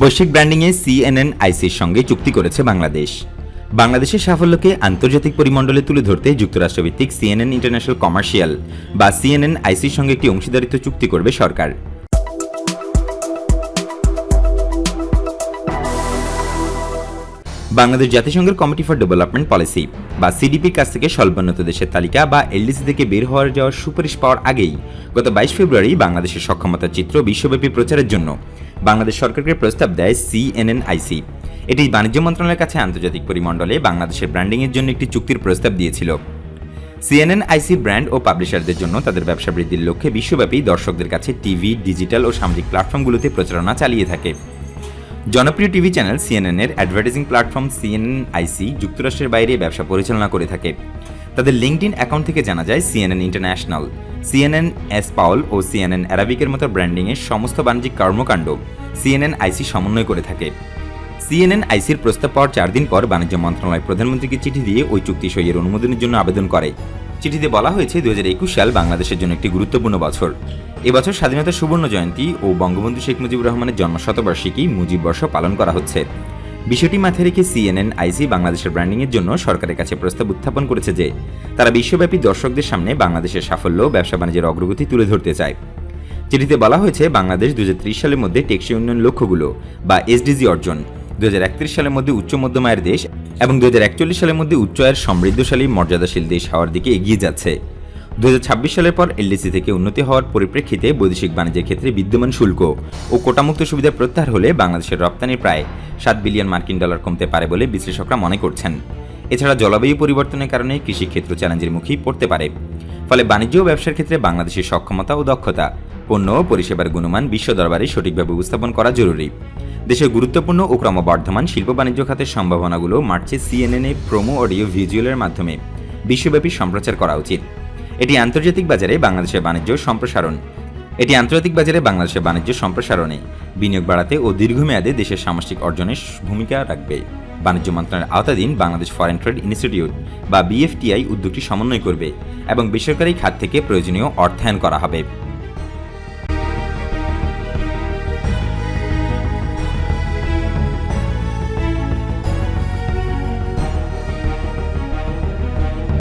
বৈশ্বিক ব্র্যান্ডিংয়ে সিএনএন আইসির সঙ্গে চুক্তি করেছে বাংলাদেশ। বাংলাদেশের সাফল্যকে আন্তর্জাতিক পরিমণ্ডলে তুলে ধরতে যুক্তরাষ্ট্রভিত্তিক সিএনএন ইন্টারন্যাশনাল কমার্শিয়াল বা সিএনএন আইসির সঙ্গে একটি অংশীদারিত্ব চুক্তি করবে সরকার। বাংলাদেশ জাতিসংঘের কমিটি ফর ডেভেলপমেন্ট পলিসি বা সিডিপির কাছ থেকে স্বল্পোন্নত দেশের তালিকা বা এলডিসি থেকে বের হওয়ার যাওয়ার সুপারিশ পাওয়ার আগেই গত বাইশ ফেব্রুয়ারি বাংলাদেশের সক্ষমতার চিত্র বিশ্বব্যাপী প্রচারের জন্য বাংলাদেশ সরকারকে প্রস্তাব দেয় সিএনএনআইসি এটি বাণিজ্য মন্ত্রণালয়ের কাছে আন্তর্জাতিক পরিমণ্ডলে বাংলাদেশের ব্র্যান্ডিংয়ের জন্য একটি চুক্তির প্রস্তাব দিয়েছিল। সিএনএনআইসি ব্র্যান্ড ও পাবলিশারদের জন্য তাদের ব্যবসা বৃদ্ধির লক্ষ্যে বিশ্বব্যাপী দর্শকদের কাছে টিভি ডিজিটাল ও সামাজিক প্ল্যাটফর্মগুলোতে প্রচারণা চালিয়ে থাকে। জনপ্রিয় টিভি চ্যানেল সিএনএন এর অ্যাডভার্টাইজিং প্ল্যাটফর্ম সিএনএন আইসি যুক্তরাষ্ট্রের বাইরে ব্যবসা পরিচালনা করে থাকে। তাদের লিঙ্কডইন অ্যাকাউন্ট থেকে জানা যায় সিএনএন ইন্টারন্যাশনাল। সিএনএন এস পাউল ও সিএনএন অ্যারাবিকের মতো ব্র্যান্ডিংয়ের সমস্ত বাণিজ্যিক কর্মকাণ্ড সিএনএন আইসি সমন্বয় করে থাকে। সিএনএন আইসির প্রস্তাব পাওয়ার চার দিন পর বাণিজ্য মন্ত্রণালয় প্রধানমন্ত্রীকে চিঠি দিয়ে ওই চুক্তি সইয়ের অনুমোদনের জন্য আবেদন করে। চিঠিতে বলা হয়েছে দুহাজার একুশ সাল বাংলাদেশের জন্য একটি গুরুত্বপূর্ণ বছর। এবছর স্বাধীনতা সুবর্ণ জয়ন্তী ও বঙ্গবন্ধু শেখ মুজিবুর রহমানের জন্ম শতবার্ষিকী মুজিব বর্ষ পালন করা হচ্ছে। বিষয়টি মাথায় রেখে সিএনএন আইসি বাংলাদেশের ব্র্যান্ডিংয়ের জন্য সরকারের কাছে প্রস্তাব উত্থাপন করেছে যে, তারা বিশ্বব্যাপী দর্শকদের সামনে বাংলাদেশের সাফল্য, ব্যবসা বাণিজ্যের অগ্রগতি তুলে ধরতে চায়। চিঠিতে বলা হয়েছে, বাংলাদেশ দুই হাজার ত্রিশ সালের মধ্যে টেকসই উন্নয়ন লক্ষ্যগুলো বা এসডিজি অর্জন দুই হাজার একত্রিশ সালের মধ্যে উচ্চ মধ্যম আয়ের দেশ এবং দুই হাজার একচল্লিশ সালের মধ্যে উচ্চ আয়ের সমৃদ্ধশালী, মর্যাদাশীল দেশ হওয়ার দিকে এগিয়ে যাচ্ছে। দুই হাজার ছাব্বিশ সালের পর এলডিসি থেকে উন্নতি হওয়ার পরিপ্রেক্ষিতে বৈদেশিক বাণিজ্যের ক্ষেত্রে বিদ্যমান শুল্ক ও কোটামুক্ত সুবিধা প্রত্যাহার হলে বাংলাদেশের রপ্তানি প্রায় সাত বিলিয়ন মার্কিন ডলার কমতে পারে বলে বিশ্লেষকরা মনে করছেন। এছাড়া জলবায়ু পরিবর্তনের কারণে কৃষিক্ষেত্র চ্যালেঞ্জের মুখেই পড়তে পারে। ফলে বাণিজ্য ও ব্যবসার ক্ষেত্রে বাংলাদেশের সক্ষমতা ও দক্ষতা, পণ্য ও পরিষেবার গুণমান বিশ্ব দরবারে সঠিকভাবে উপস্থাপন করা জরুরি। দেশের গুরুত্বপূর্ণ ও ক্রমবর্ধমান শিল্প বাণিজ্য খাতের সম্ভাবনাগুলো মার্চে সিএনএন এ প্রোমো অডিও ভিজুয়ালের মাধ্যমে বিশ্বব্যাপী সম্প্রচার করা উচিত। এটি আন্তর্জাতিক বাজারে বাংলাদেশের বাণিজ্য সম্প্রসারণ। এটি আন্তর্জাতিক বাজারে বাংলাদেশের বাণিজ্য সম্প্রসারণে বিনিয়োগ বাড়াতে ও দীর্ঘমেয়াদে দেশের সামষ্টিক অর্জনের ভূমিকা রাখবে। বাণিজ্য মন্ত্রণালয়ের আওতাধীন বাংলাদেশ ফরেন ট্রেড ইনস্টিটিউট বা বিএফটিআই উদ্যোগটি সমন্বয় করবে এবং বেসরকারি খাত থেকে প্রয়োজনীয় অর্থায়ন করা হবে।